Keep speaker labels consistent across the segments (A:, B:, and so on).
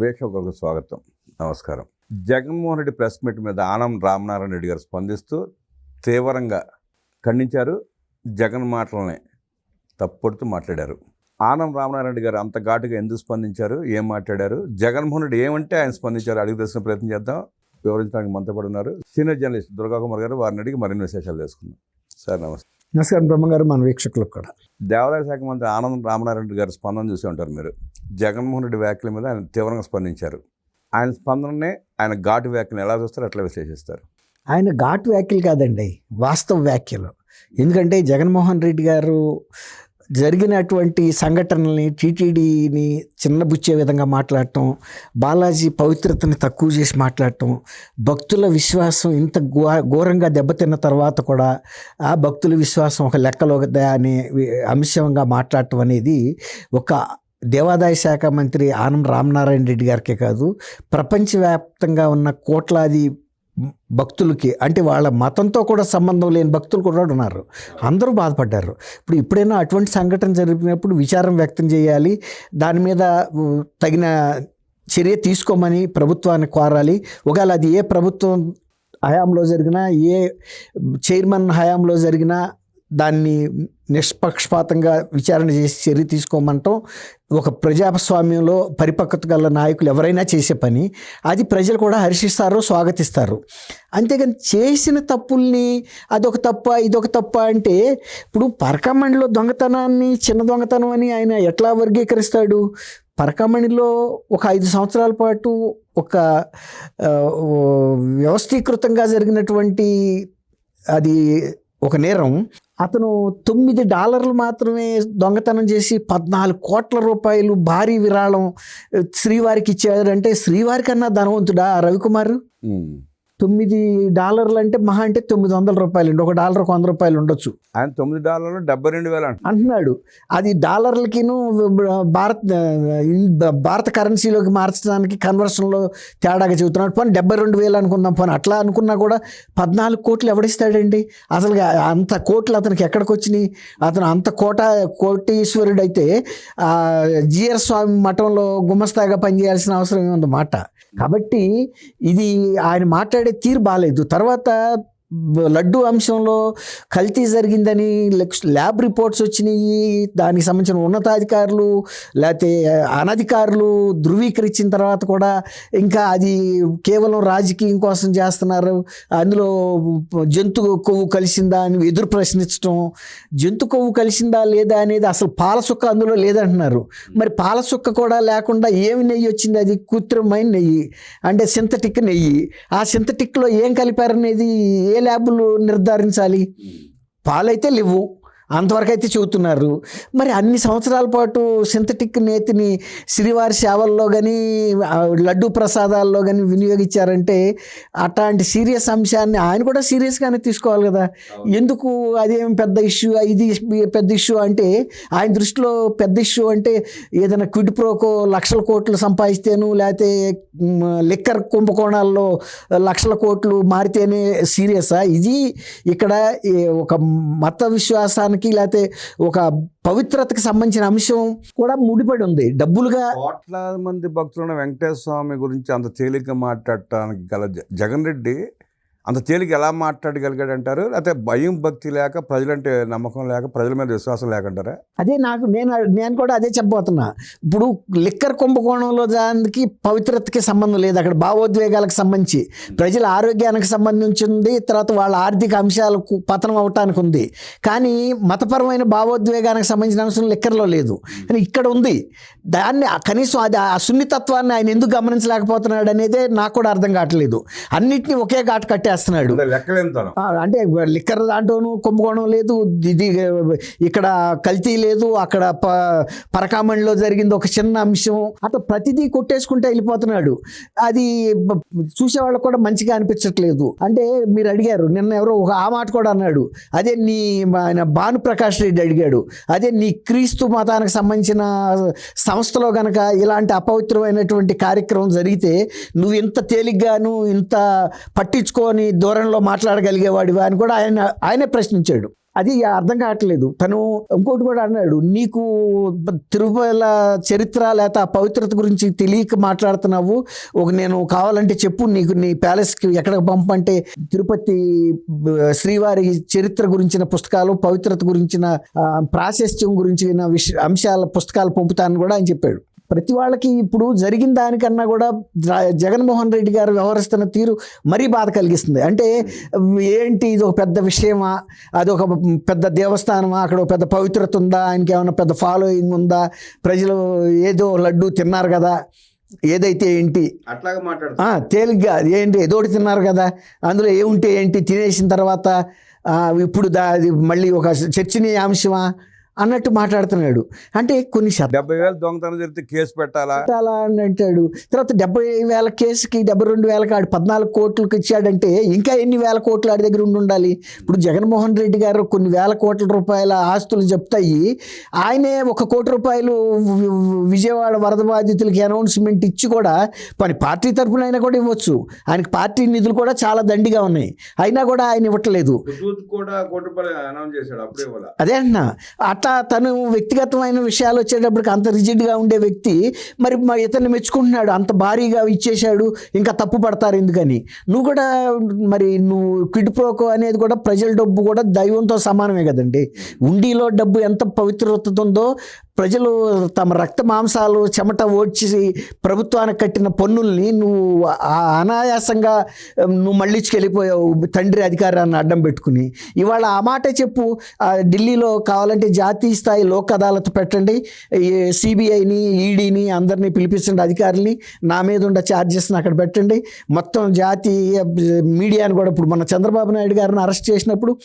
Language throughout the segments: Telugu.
A: వీక్షకులకు స్వాగతం. నమస్కారం. జగన్మోహన్ రెడ్డి ప్రెస్ మీట్ మీద ఆనం రామనారాయణ రెడ్డి గారు స్పందిస్తూ తీవ్రంగా ఖండించారు. జగన్ మాటలనే తప్పుడుతూ మాట్లాడారు. ఆనం రామనారాయణ రెడ్డి గారు అంత ఘాటుగా ఎందుకు స్పందించారు? ఏం మాట్లాడారు? జగన్మోహన్ రెడ్డి ఏమంటే ఆయన స్పందించారు? అడిగి తెలిసిన ప్రయత్నం చేద్దాం. వివరించడానికి మనతో పాటు ఉన్నారు. సీనియర్ జర్నలిస్ట్ దుర్గాకుమార్ గారు వారిని అడిగి మరిన్ని విశేషాలు తెలుసుకుందాం. సార్ నమస్తే.
B: నమస్కారం బ్రహ్మగారు మన వీక్షకులకు కూడా.
A: దేవాదాయ శాఖ మంత్రి ఆనంద్ రామనారాయణ గారి స్పందన చూసి ఉంటారు మీరు. జగన్మోహన్ రెడ్డి వ్యాఖ్యల మీద ఆయన తీవ్రంగా స్పందించారు. ఆయన స్పందననే ఆయన ఘాటు వ్యాఖ్యలు ఎలా చూస్తారు అట్లా విశ్లేషిస్తారు.
B: ఆయన ఘాటు వ్యాఖ్యలు కాదండి వాస్తవ వ్యాఖ్యలు. ఎందుకంటే జగన్మోహన్ రెడ్డి గారు జరిగినటువంటి సంఘటనల్ని టీటీడీని చిన్నబుచ్చే విధంగా మాట్లాడటం బాలాజీ పవిత్రతని తక్కువ చేసి మాట్లాడటం భక్తుల విశ్వాసం ఇంత ఘో ఘోరంగా దెబ్బతిన్న తర్వాత కూడా ఆ భక్తుల విశ్వాసం ఒక లెక్కలో అనే అంశంగా మాట్లాడటం అనేది ఒక దేవాదాయ శాఖ మంత్రి ఆనం రామనారాయణ రెడ్డి గారికే కాదు ప్రపంచవ్యాప్తంగా ఉన్న కోట్లాది భక్తులకి అంటే వాళ్ళ మతంతో కూడా సంబంధం లేని భక్తులు కూడా ఉన్నారు. అందరూ బాధపడ్డారు. ఇప్పుడు ఎప్పుడైనా అటువంటి సంఘటన జరిగినప్పుడు విచారం వ్యక్తం చేయాలి దాని మీద తగిన చర్య తీసుకోమని ప్రభుత్వాన్ని కోరాలి. ఒకవేళ అది ఏ ప్రభుత్వం హయాంలో జరిగినా ఏ చైర్మన్ హయాంలో జరిగినా దాన్ని నిష్పక్షపాతంగా విచారణ చేసి చర్య తీసుకోమంటాం ఒక ప్రజాస్వామ్యంలో పరిపక్వత గల నాయకులు ఎవరైనా చేసే పని అది ప్రజలు కూడా హర్షిస్తారు స్వాగతిస్తారు. అంతేగాని చేసిన తప్పుల్ని అదొక తప్ప ఇదొక తప్ప అంటే ఇప్పుడు పరకమండిలో దొంగతనాన్ని చిన్న దొంగతనం అని ఆయన ఎట్లా వర్గీకరిస్తాడు? పరకమణిలో ఒక ఐదు సంవత్సరాల పాటు ఒక వ్యవస్థీకృతంగా జరిగినటువంటి అది ఒక నేరం. అతను తొమ్మిది డాలర్లు మాత్రమే దొంగతనం చేసి పద్నాలుగు కోట్ల రూపాయలు భారీ విరాళం శ్రీవారికి ఇచ్చాడంటే శ్రీవారి కన్నా ధనవంతుడా రవికుమార్? తొమ్మిది డాలర్లు అంటే మహా అంటే తొమ్మిది వందల రూపాయలు అండి. ఒక డాలర్ ఒక వంద రూపాయలు ఉండొచ్చు.
A: ఆయన తొమ్మిది డాలర్లు డెబ్బై రెండు వేలు అంట.
B: అంటున్నాడు. అది డాలర్లకిను భారత్ భారత కరెన్సీలోకి మార్చడానికి కన్వర్షన్లో తేడాగా చెబుతున్నాడు. పోనీ డెబ్బై రెండు వేలు అనుకుందాం. పోనీ అట్లా అనుకున్నా కూడా పద్నాలుగు కోట్లు ఎవడిస్తాడండి? అసలు అంత కోట్లు అతనికి ఎక్కడికి వచ్చినాయి అతను అంత కోట కోటీశ్వరుడు అయితే జిఆర్ స్వామి మఠంలో గుమస్తాగా పనిచేయాల్సిన అవసరం ఏముంది మాట? కాబట్టి ఇది ఆయన మాట్లాడే తీరు బాగాలేదు తర్వాత లడ్డు అంశంలో కల్తీ జరిగిందని లెక్స్- ల్యాబ్ రిపోర్ట్స్ వచ్చినాయి. దానికి సంబంధించిన ఉన్నతాధికారులు లేకపోతే అనధికారులు ధృవీకరించిన తర్వాత కూడా ఇంకా అది కేవలం రాజకీయం కోసం చేస్తున్నారు. అందులో జంతు కొవ్వు కలిసిందా అని ఎదురు ప్రశ్నించడం జంతు కొవ్వు కలిసిందా లేదా అనేది అసలు పాలసుక్క అందులో లేదంటున్నారు. మరి పాలసుక్క కూడా లేకుండా ఏమి నెయ్యి వచ్చింది? అది కృత్రిమైన నెయ్యి. అంటే సింథటిక్ నెయ్యి. ఆ సింథటిక్లో ఏం కలిపారనేది ఏ ల్యాబులు నిర్ధారించాలి? పాలైతే లేవు. అంతవరకు అయితే చెబుతున్నారు. మరి అన్ని సంవత్సరాల పాటు సింథటిక్ నేతిని శ్రీవారి సేవల్లో కానీ లడ్డు ప్రసాదాల్లో కానీ వినియోగించారంటే అట్లాంటి సీరియస్ అంశాన్ని ఆయన కూడా సీరియస్గానే తీసుకోవాలి కదా. ఎందుకు అదేం పెద్ద ఇష్యూ? ఇది పెద్ద ఇష్యూ అంటే ఆయన దృష్టిలో పెద్ద ఇష్యూ అంటే ఏదైనా క్విడ్ ప్రోకో లక్షల కోట్లు సంపాదిస్తేను లేకపోతే లిక్కర్ కుంభకోణాల్లో లక్షల కోట్లు మారితేనే సీరియసా? ఇది ఇక్కడ ఒక మత విశ్వాసానికి లేకపోతే ఒక పవిత్రతకి సంబంధించిన అంశం కూడా ముడిపడి ఉంది. డబ్బులుగా
A: కోట్లాది మంది భక్తులను వెంకటేశ్వర స్వామి గురించి అంత తేలిక మాట్లాడటానికి గల జగన్ రెడ్డి అంత తేలిక ఎలా మాట్లాడగలిగాడు అంటారు లేకపోతే భయం భక్తి లేక ప్రజలంటే నమ్మకం లేక ప్రజల మీద విశ్వాసం లేకంటారా?
B: అదే నాకు నేను నేను కూడా అదే చెప్పబోతున్నా. ఇప్పుడు లిక్కర్ కుంభకోణంలో దానికి పవిత్రతకి సంబంధం లేదు. అక్కడ భావోద్వేగాలకు సంబంధించి. ప్రజల ఆరోగ్యానికి సంబంధించి ఉంది తర్వాత వాళ్ళ ఆర్థిక అంశాలకు పతనం అవటానికి ఉంది. కానీ మతపరమైన భావోద్వేగానికి సంబంధించిన అంశం లిక్కర్లో లేదు. కానీ ఇక్కడ ఉంది. దాన్ని కనీసం అది ఆ సున్నితత్వాన్ని ఆయన ఎందుకు గమనించలేకపోతున్నాడు అనేదే నాకు కూడా అర్థం కావట్లేదు. అన్నిటినీ ఒకే ఘాటు
A: కట్టారు
B: ఆ, అంటే లిక్కర్ దాంట్లోనూ కుంభకోణం లేదు. ఇది ఇక్కడ కల్తీ లేదు. అక్కడ పరకామణిలో జరిగింది ఒక చిన్న అంశం. అట్లా ప్రతిదీ కొట్టేసుకుంటే వెళ్ళిపోతున్నాడు. అది బ- చూసేవాళ్ళకి కూడా మంచిగా అనిపించట్లేదు. అంటే మీరు అడిగారు నిన్న ఎవరో ఒక ఆ మాట కూడా అన్నాడు. అదే నీ ఆయన భానుప్రకాష్ రెడ్డి అడిగాడు. అదే నీ క్రీస్తు మతానికి సంబంధించిన సంస్థలో గనక ఇలాంటి అపవిత్రమైనటువంటి కార్యక్రమం జరిగితే నువ్వు ఇంత తేలిగ్గాను ఇంత పట్టించుకొని దూరంలో మాట్లాడగలిగేవాడివా అని కూడా ఆయన ఆయనే ప్రశ్నించాడు. అది అర్థం కావట్లేదు. తను ఇంకోటి కూడా అన్నాడు నీకు తిరుమల చరిత్ర లేకపోతే ఆ పవిత్రత గురించి తెలియక మాట్లాడుతున్నావు. ఒక నేను కావాలంటే చెప్పు నీకు నీ ప్యాలెస్కి ఎక్కడికి పంపంటే తిరుపతి శ్రీవారి చరిత్ర గురించిన పుస్తకాలు పవిత్రత గురించిన ప్రాశస్త్యం గురించిన విష అంశాల పుస్తకాలు పంపుతానని కూడా ఆయన చెప్పాడు. ప్రతి వాళ్ళకి ఇప్పుడు జరిగిన దానికన్నా కూడా జగన్మోహన్ రెడ్డి గారు వ్యవహరిస్తున్న తీరు మరీ బాధ కలిగిస్తుంది. అంటే ఏంటి ఇది ఒక పెద్ద విషయమా? అది ఒక పెద్ద దేవస్థానమా? అక్కడ ఒక పెద్ద పవిత్రత ఉందా? ఆయనకి ఏమైనా పెద్ద ఫాలోయింగ్ ఉందా? ప్రజలు ఏదో లడ్డు తిన్నారు కదా? ఏదైతే ఏంటి?
A: అట్లాగే మాట్లాడుతుంది
B: ఆ, తేలిగ్గా ఏంటి? ఏదోటి తిన్నారు కదా? అందులో ఏముంటే ఏంటి? తినేసిన తర్వాత ఇప్పుడు దా అది మళ్ళీ ఒక చర్చనీయాంశమా? అన్నట్టు మాట్లాడుతున్నాడు. అంటే కొన్ని
A: డెబ్బై వేలు దొంగతనం జరిగితే కేసు పెట్టాలా?
B: పెట్టాలా అని అంటాడు. తర్వాత డెబ్బై వేల కేసుకి డెబ్బై రెండు వేలకి ఆడు పద్నాలుగు కోట్లకు ఇచ్చాడంటే ఇంకా ఎన్ని వేల కోట్లు ఆడి దగ్గర ఉండి ఉండాలి? ఇప్పుడు జగన్మోహన్ రెడ్డి గారు కొన్ని వేల కోట్ల రూపాయల ఆస్తులు చెప్తాయి. ఆయనే ఒక కోటి రూపాయలు విజయవాడ వరద బాధితులకి అనౌన్స్మెంట్ ఇచ్చి కూడా పని పార్టీ తరపున అయినా కూడా ఇవ్వచ్చు. ఆయనకి పార్టీ నిధులు కూడా చాలా దండిగా ఉన్నాయి. అయినా కూడా ఆయన ఇవ్వట్లేదు.
A: టూత్ కూడా కోటి రూపాయలు అనౌన్స్ చేశాడు అప్పుడే ఇవ్వాల?
B: అదే అంటున్నా అట్లా తను వ్యక్తిగతమైన విషయాలు వచ్చేటప్పటికి అంత రిజిడ్గా ఉండే వ్యక్తి మరి మా ఇతన్ని మెచ్చుకుంటున్నాడు అంత భారీగా ఇచ్చేశాడు ఇంకా తప్పు పడతారు ఎందుకని? నువ్వు కూడా మరి నువ్వు క్విడ్ ప్రోకో అనేది కూడా ప్రజల డబ్బు కూడా దైవంతో సమానమే కదండి. ఉండిలో డబ్బు ఎంత పవిత్రత ఉందో ప్రజలు తమ రక్త మాంసాలు చెమట ఓడ్చి ప్రభుత్వానికి కట్టిన పన్నుల్ని నువ్వు ఆ- అనాయాసంగా నువ్వు మళ్ళీంచుకెళ్ళిపోయావు తండ్రి అధికారాన్ని అడ్డం పెట్టుకుని. ఇవాళ ఆ మాటే చెప్పు ఢిల్లీలో కావాలంటే జాతీయ స్థాయి లోక్ అదాలత్ పెట్టండి. సిబిఐని ఈడీని అందరినీ పిలిపించండి అధికారుల్ని నా మీద ఉన్న ఛార్జెస్ని అక్కడ పెట్టండి. మొత్తం జాతీయ మీడియాని కూడా ఇప్పుడు మన చంద్రబాబు నాయుడు గారిని అరెస్ట్ చేసినప్పుడు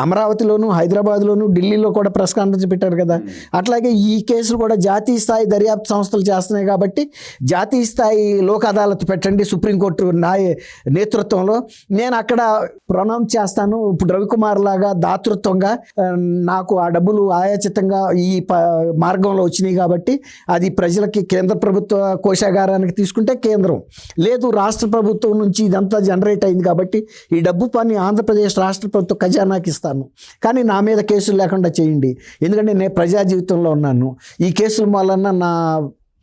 B: అమరావతిలోను హైదరాబాద్లోను ఢిల్లీలో కూడా ప్రెస్ కాన్ఫరెన్స్ పెట్టారు కదా. అట్లాగే ఈ కేసులు కూడా జాతీయ స్థాయి దర్యాప్తు సంస్థలు చేస్తున్నాయి కాబట్టి జాతీయ స్థాయి లోక్ అదాలత్ పెట్టండి సుప్రీంకోర్టు న్యాయ నేతృత్వంలో. నేను అక్కడ ప్రొనౌన్స్ చేస్తాను. ఇప్పుడు రవికుమార్ లాగా దాతృత్వంగా నాకు ఆ డబ్బులు ఆయాచితంగా ఈ ప మార్గంలో వచ్చినాయి కాబట్టి అది ప్రజలకి కేంద్ర ప్రభుత్వ కోశాగారానికి తీసుకుంటే కేంద్రం. లేదు రాష్ట్ర ప్రభుత్వం నుంచి ఇదంతా జనరేట్ అయింది కాబట్టి ఈ డబ్బు పని ఆంధ్రప్రదేశ్ రాష్ట్ర ప్రభుత్వ ఖజానాకి ఇస్తాను. కానీ నా మీద కేసులు లేకుండా చేయండి. ఎందుకంటే నేను ప్రజా జీవితంలో ఉన్నాను ఈ కేసుల వలన నా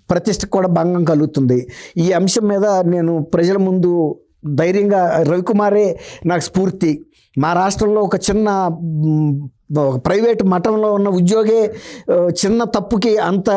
B: ప్రతిష్ట కూడా భంగం కలుగుతుంది. ఈ అంశం మీద నేను ప్రజల ముందు ధైర్యంగా రవికుమారే నాకు స్ఫూర్తి. మా రాష్ట్రంలో ఒక చిన్న ప్రైవేట్ మఠంలో ఉన్న ఉద్యోగే చిన్న తప్పుకి అంత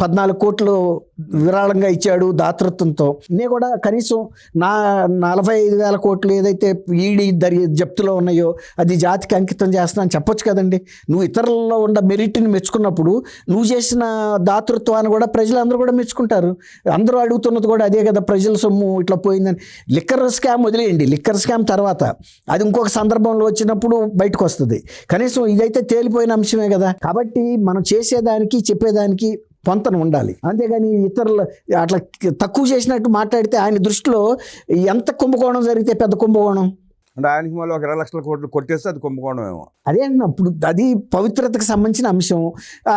B: పద్నాలుగు కోట్లు విరాళంగా ఇచ్చాడు దాతృత్వంతో. నేను కూడా కనీసం నా నలభై ఐదు వేల కోట్లు ఏదైతే ఈడీ దరి జప్తులో ఉన్నాయో అది జాతికి అంకితం చేస్తున్నాను చెప్పొచ్చు కదండి. నువ్వు ఇతరుల్లో ఉన్న మెరిట్ని మెచ్చుకున్నప్పుడు నువ్వు చేసిన దాతృత్వాన్ని కూడా ప్రజలందరూ కూడా మెచ్చుకుంటారు. అందరూ అడుగుతున్నది కూడా అదే కదా ప్రజల సొమ్ము ఇట్లా పోయిందని. లిక్కర్ స్కామ్ వదిలేయండి. లిక్కర్ స్కామ్ తర్వాత అది ఇంకొక సందర్భంలో వచ్చినప్పుడు బయటకు వస్తుంది. కనీసం ఇదైతే తేలిపోయిన అంశమే కదా. కాబట్టి మనం చేసేదానికి చెప్పేదానికి పొంతన ఉండాలి. అంతేగాని ఇతరులు అట్లా తక్కువ చేసినట్టు మాట్లాడితే ఆయన దృష్టిలో ఎంత కుంభకోణం జరిగితే పెద్ద కుంభకోణం?
A: అంటే ఆయనకి మళ్ళీ ఒక ఇరవై లక్షల కోట్లు కొట్టేస్తే అది కుంభకోణం ఏమో
B: అదే అంటున్నా ఇప్పుడు అది పవిత్రతకు సంబంధించిన అంశం.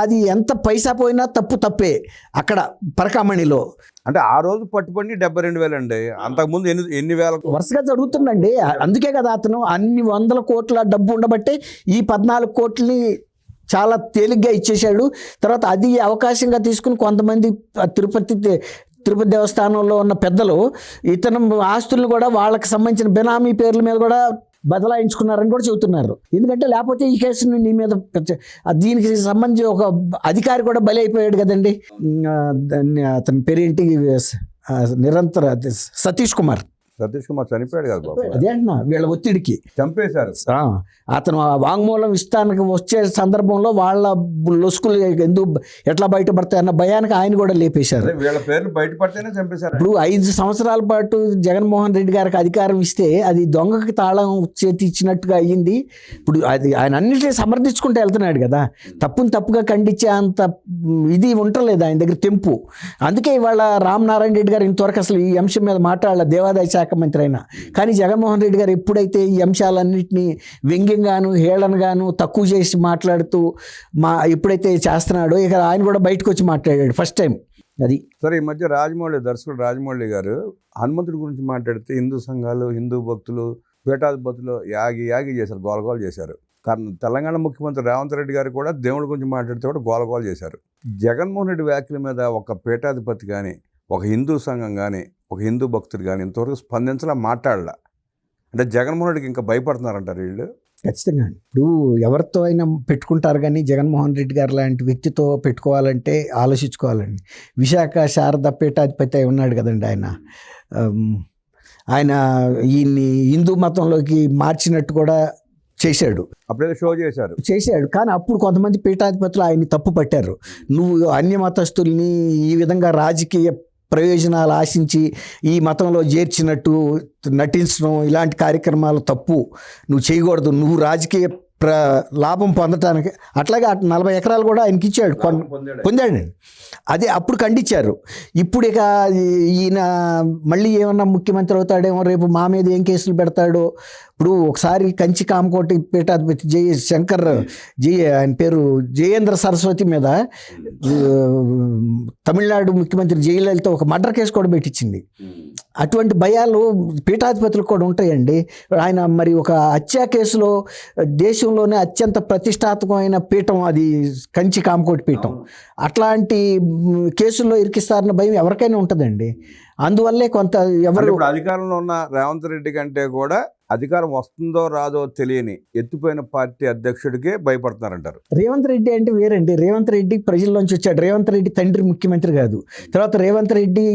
B: అది ఎంత పైసా పోయినా తప్పు తప్పే అక్కడ పరకామణిలో.
A: అంటే ఆ రోజు పట్టుబడి డెబ్బై రెండు వేలు అండి. అంతకుముందు ఎన్ని ఎన్ని వేల
B: వరుసగా జరుగుతుందండి. అందుకే కదా అతను అన్ని వందల కోట్ల డబ్బు ఉండబట్టే ఈ పద్నాలుగు కోట్లని చాలా తేలిగ్గా ఇచ్చేశాడు. తర్వాత అది అవకాశంగా తీసుకుని కొంతమంది తిరుపతి తిరుపతి దేవస్థానంలో ఉన్న పెద్దలు ఇతను ఆస్తులను కూడా వాళ్ళకి సంబంధించిన బెనామీ పేర్ల మీద కూడా బదలాయించుకున్నారని కూడా చెబుతున్నారు. ఎందుకంటే లేకపోతే ఈ కేసును నీ మీద దీనికి సంబంధించి ఒక అధికారి కూడా బలి అయిపోయాడు కదండి దాన్ని అతని పేరేంటి? నిరంతర సతీష్ కుమార్.
A: సతీష్ కుమార్ చనిపోయాడు కదా బాబు.
B: అదే అంటున్నా వీళ్ళ ఒత్తిడికి.
A: చంపేశారు.
B: అతను వాంగ్మూలం ఇస్తానికి వచ్చే సందర్భంలో వాళ్ళ లొసుకులు ఎందుకు ఎట్లా బయటపడతాయి అన్న భయానికి ఆయన కూడా లేపేశారు.
A: వీళ్ళ పేర్లు బయటపడితేనే చంపేశారు.
B: ఇప్పుడు ఐదు సంవత్సరాల పాటు జగన్మోహన్ రెడ్డి గారికి అధికారం ఇస్తే అది దొంగకి తాళం చేతి ఇచ్చినట్టుగా అయ్యింది. ఇప్పుడు అది ఆయన అన్నిటినీ సమర్థించుకుంటూ వెళ్తున్నాడు కదా. తప్పుని తప్పుగా ఖండించే అంత ఇది ఉండలేదు ఆయన దగ్గర తెంపు. అందుకే ఇవాళ రామనారాయణ రెడ్డి గారు ఇంతవరకు అసలు ఈ అంశం మీద మాట్లాడాల. దేవాదాయ శాఖ శాఖ మంత్రి అయినా కానీ జగన్మోహన్ రెడ్డి గారు ఎప్పుడైతే ఈ అంశాలన్నింటినీ వ్యంగ్యంగాను హేళనగాను తక్కువ చేసి మాట్లాడుతూ మా ఎప్పుడైతే చేస్తున్నాడో ఇక ఆయన కూడా బయటకు వచ్చి మాట్లాడాడు ఫస్ట్ టైం. అది.
A: సరే ఈ మధ్య రాజమౌళి దర్శకుడు రాజమౌళి గారు హనుమంతుడి గురించి మాట్లాడితే హిందూ సంఘాలు హిందూ భక్తులు పీఠాధిపతులు యాగి యాగి చేశారు గోలగోలు చేశారు. కారణం తెలంగాణ ముఖ్యమంత్రి రేవంత్ రెడ్డి గారు కూడా దేవుడి గురించి మాట్లాడితే కూడా గోలగోలు చేశారు. జగన్మోహన్ రెడ్డి వ్యాఖ్యల మీద ఒక పీఠాధిపతి కానీ ఒక హిందూ సంఘం కానీ ఒక హిందూ భక్తుడు కానీ ఇంతవరకు స్పందించలా మాట్లాడలా. అంటే జగన్మోహన్ రెడ్డికి ఇంకా భయపడుతున్నారంటారు వీళ్ళు?
B: ఖచ్చితంగా ఇప్పుడు ఎవరితో అయినా పెట్టుకుంటారు కానీ జగన్మోహన్ రెడ్డి గారు లాంటి వ్యక్తితో పెట్టుకోవాలంటే ఆలోచించుకోవాలండి. విశాఖ శారద పీఠాధిపతి అయి ఉన్నాడు కదండి ఆయన. ఆయన ఈయన్ని హిందూ మతంలోకి మార్చినట్టు కూడా చేశాడు.
A: అప్పుడేదో షో చేశారు.
B: చేశాడు. కానీ అప్పుడు కొంతమంది పీఠాధిపతులు ఆయన్ని తప్పు పట్టారు నువ్వు అన్య మతస్థుల్ని ఈ విధంగా రాజకీయ ప్రయోజనాలు ఆశించి ఈ మతంలో చేర్చినట్టు నటించడం ఇలాంటి కార్యక్రమాలు తప్పు. నువ్వు చేయకూడదు. నువ్వు రాజకీయ ప్ర లాభం పొందటానికి అట్లాగే అటు నలభై ఎకరాలు కూడా ఆయనకి ఇచ్చాడు కొన్ పొందాడండి. అదే అప్పుడు ఖండించారు. ఇప్పుడు ఇక ఈయన మళ్ళీ ఏమన్నా ముఖ్యమంత్రి అవుతాడేమో రేపు మా మీద ఏం కేసులు పెడతాడో ఇప్పుడు ఒకసారి కంచి కామకోటి పీఠాధిపతి జయ శంకర్ జయ ఆయన పేరు జయేంద్ర సరస్వతి మీద ఆ, తమిళనాడు ముఖ్యమంత్రి జయలలిత ఒక మర్డర్ కేసు కూడా పెట్టించింది. అటువంటి భయాలు పీఠాధిపతులకు కూడా ఉంటాయండి. ఆయన మరి ఒక హత్యా కేసులో దేశంలోనే అత్యంత ప్రతిష్టాత్మకమైన పీఠం అది కంచి కామకోటి పీఠం. అట్లాంటి కేసుల్లో ఇరికిస్తారన్న భయం ఎవరికైనా ఉంటుందండి. అందువల్లే కొంత ఎవరు
A: ఇప్పుడు అధికారంలో ఉన్న రేవంత్ రెడ్డి కంటే కూడా అధికారం వస్తుందో రాదో తెలియని ఎత్తిపోయిన పార్టీ అధ్యక్షుడికే భయపడుతున్నారంటారు.
B: రేవంత్ రెడ్డి అంటే వేరండి. రేవంత్ రెడ్డి ప్రజల్లోంచి వచ్చాడు. రేవంత్ రెడ్డి తండ్రి ముఖ్యమంత్రి కాదు. తర్వాత రేవంత్ రెడ్డి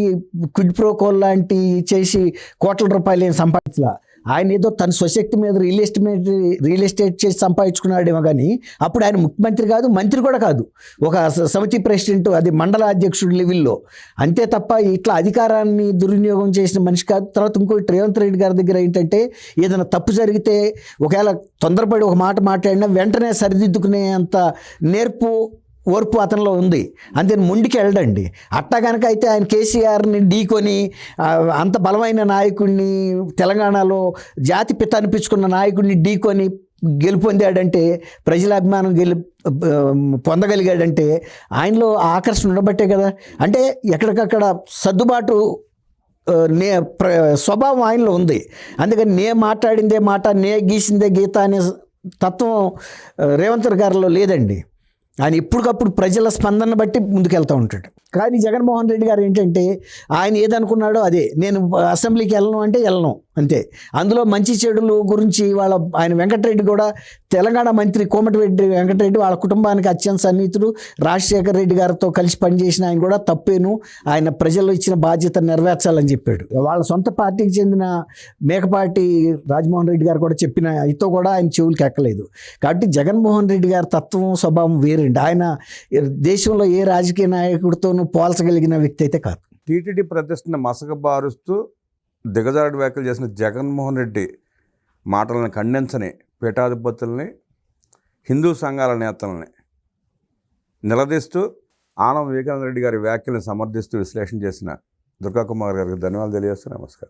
B: క్విడ్ ప్రోకోల్ లాంటి చేసి కోట్ల రూపాయలు ఏం సంపాదించలా? ఆయన ఏదో తన స్వశక్తి మీద రియల్ ఎస్టేట్ రియల్ ఎస్టేట్ చేసి సంపాదించుకున్నాడేమో కానీ అప్పుడు ఆయన ముఖ్యమంత్రి కాదు మంత్రి కూడా కాదు. ఒక స- సమితి ప్రెసిడెంట్ అది మండల అధ్యక్షుడి లెవెల్లో అంతే తప్ప ఇట్లా అధికారాన్ని దుర్వినియోగం చేసిన మనిషి కాదు. తర్వాత ఇంకోటి రేవంత్ రెడ్డి గారి దగ్గర ఏంటంటే ఏదైనా తప్పు జరిగితే ఒకవేళ తొందరపడి ఒక మాట మాట్లాడినా వెంటనే సరిదిద్దుకునే అంత నేర్పు ఓర్పు అతనిలో ఉంది. అంతేని ముందుకు వెళ్ళడండి. అట్టా కనుక అయితే ఆయన కేసీఆర్ని ఢీకొని అంత బలమైన నాయకుడిని తెలంగాణలో జాతి పిత అనిపించుకున్న నాయకుడిని ఢీకొని గెలుపొందాడంటే ప్రజల అభిమానం గెలు పొందగలిగాడంటే ఆయనలో ఆకర్షణ ఉండబట్టే కదా. అంటే ఎక్కడికక్కడ సర్దుబాటు నే ప్ర స్వభావం ఆయనలో ఉంది. అందుకని నే మాట్లాడిందే మాట నే గీసిందే గీత అనే తత్వం రేవంత్ గారిలో లేదండి. ఆయన ఎప్పటికప్పుడు ప్రజల స్పందన బట్టి ముందుకెళ్తూ ఉంటాడు. కానీ జగన్మోహన్ రెడ్డి గారు ఏంటంటే ఆయన ఏదనుకున్నాడో అదే నేను అసెంబ్లీకి వెళ్ళను అంటే వెళ్ళను. అంతే. అందులో మంచి చెడులు గురించి వాళ్ళ ఆయన వెంకటరెడ్డి కూడా తెలంగాణ మంత్రి కోమటిరెడ్డి వెంకటరెడ్డి వాళ్ళ కుటుంబానికి అత్యంత సన్నిహితుడు. రాజశేఖర రెడ్డి గారితో కలిసి పనిచేసిన ఆయన కూడా తప్పేను. ఆయన ప్రజలు ఇచ్చిన బాధ్యత నెరవేర్చాలని చెప్పాడు. వాళ్ళ సొంత పార్టీకి చెందిన మేకపాటి రాజమోహన్ రెడ్డి గారు కూడా చెప్పిన ఇతో కూడా ఆయన చెవులకు ఎక్కలేదు. కాబట్టి జగన్మోహన్ రెడ్డి గారి తత్వం స్వభావం వేరండి. ఆయన దేశంలో ఏ రాజకీయ నాయకుడితోనూ పోల్చగలిగిన వ్యక్తి అయితే కాదు.
A: టీటీడీ ప్రతిష్టను మసకబారుస్తూ దిగజారుడు వ్యాఖ్యలు చేసిన జగన్మోహన్ రెడ్డి మాటలను ఖండించని పీఠాధిపతుల్ని హిందూ సంఘాల నేతల్ని నిలదీస్తూ ఆనం వివేకానంద రెడ్డి గారి వ్యాఖ్యలను సమర్థిస్తూ విశ్లేషణ చేసిన దుర్గాకుమార్ గారికి ధన్యవాదాలు తెలియజేస్తూ నమస్కారం.